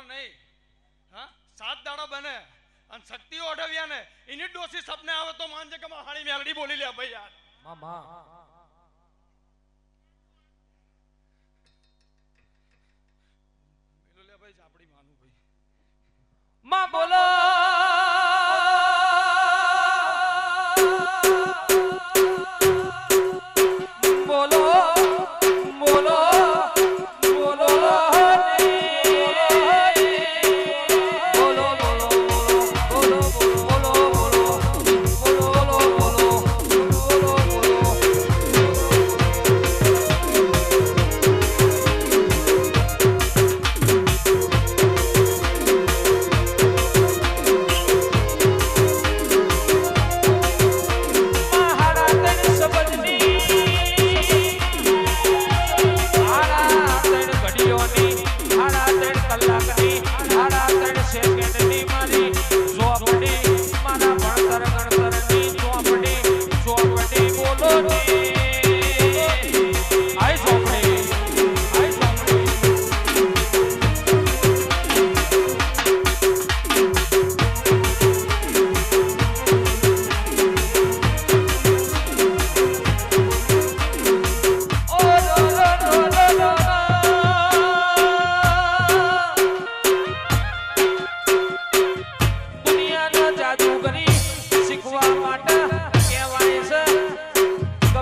ચાર નહીં. હા? સાત દાડા બને અને શક્તિ ઓઢવ્યા ને. એની ડોસી સપને આવે તો માનજે કે હાણી મેલડી બોલી લે ભાઈ યાર. મામા લે ભાઈ આપડી માનું ભાઈ. માં બોલો.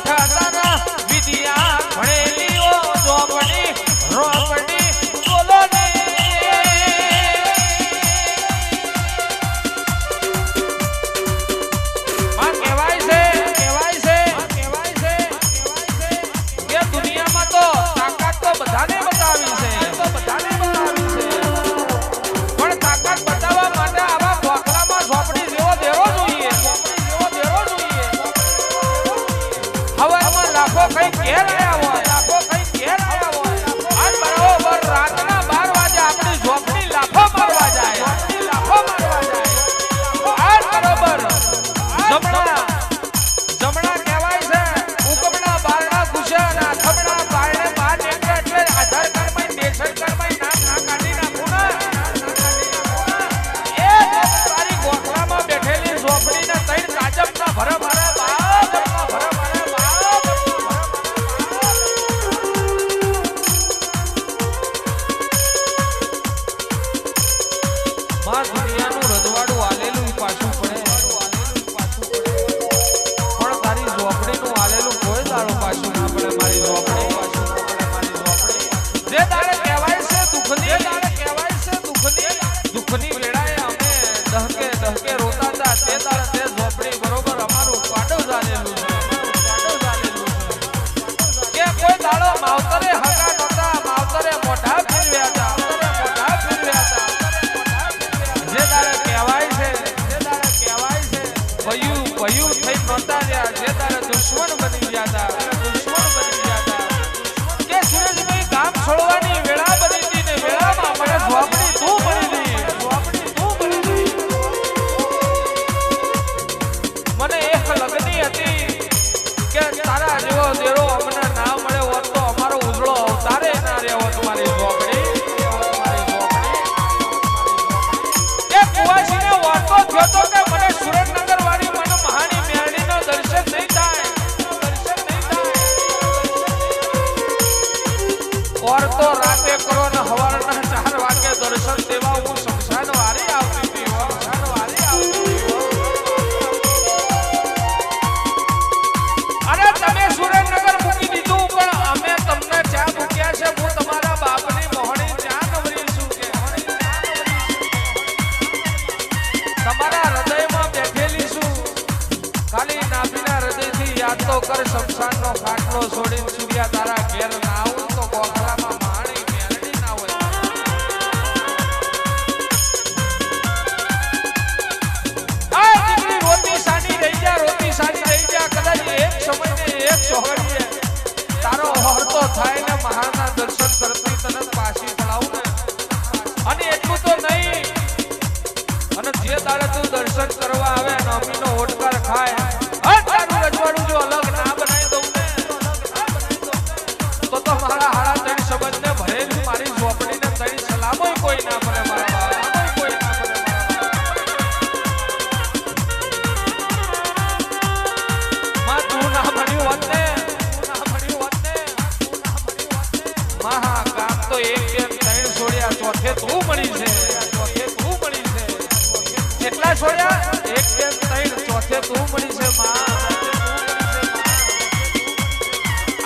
ઉઠાતા Beneath વાતે કરો ને હવારના તમારા હૃદયમાં બેઠેલી ખાલી નાભીના હૃદયથી યાદ તો કર, શમશાનનો ખાટલો છોડીને સૂર્યા તારા ઘેર ના આવું થાય ને મહાના છોડ્યા એક બે ત્રણ ચોથે તું છે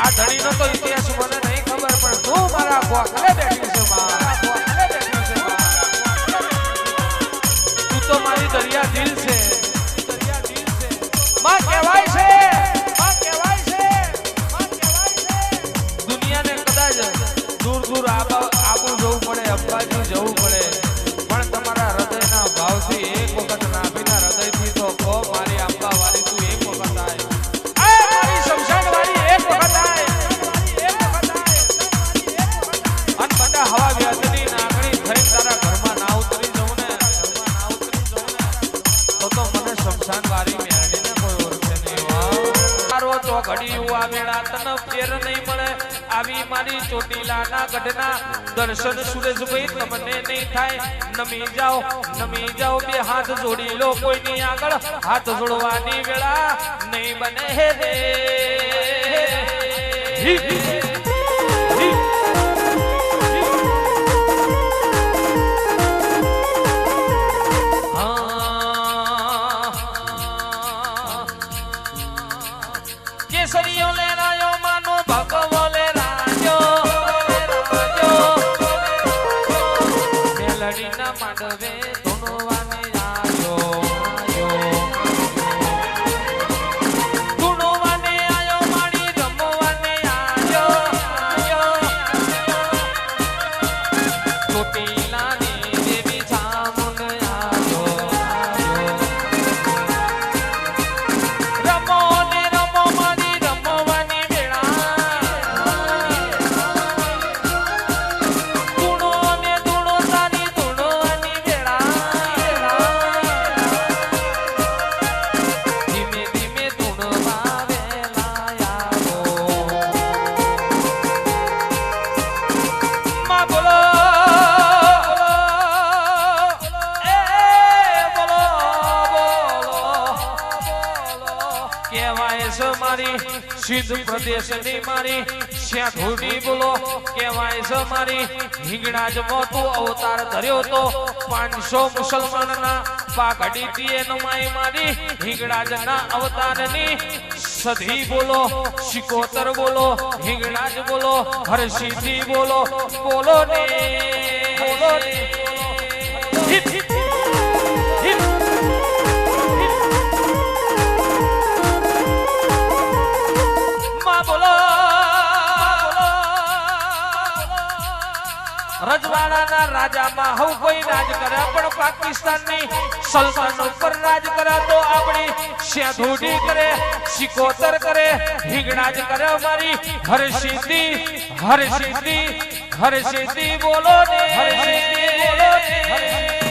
આ ધણીનો તો ઇતિહાસ મને નહીં ખબર, પણ તું મારા ગોખલે બેઠી છે માં. ને તો શમશાન વાળી કોઈ તને ફેર નહીં મળે આવી મારી ચોટીલાના ગઢના દર્શન સુરેશભાઈ તમને નહીં થાય. નમી જાઓ નમી જાઓ, બે હાથ જોડી લો કોઈની આગળ. હાથ જોડવાની વેળા નહીં બને હે રે. ਸਰੀਓਂ ਲੈਣਾ ਓ કહેવાય છે મારી સિદ્ધ પ્રદેશની મારી. શ્યાધુની બોલો કહેવાય છે મારી. જ મોતું અવતાર ધર્યો તો પાંચસો મુસલમાનના પાઘડી તીએ નમાઈ મારી. હિંગળાજના અવતારની સધી બોલો શિકોતર બોલો હિંગળાજ બોલો હરસિદ્ધિ બોલો બોલો ને. બોલો ને રજવાડાના રાજામાં હવ કોઈ રાજ કરે પણ પાકિસ્તાનની સલ્તનત ઉપર રાજ કરે તો આપણી શ્યાધુડી કરે શિકોતર કરે, હિંગણાજ કરે અમારી હરસિદ્ધિ હરસિદ્ધિ હરસિદ્ધિ બોલો ને, હરસિદ્ધિ બોલો ને.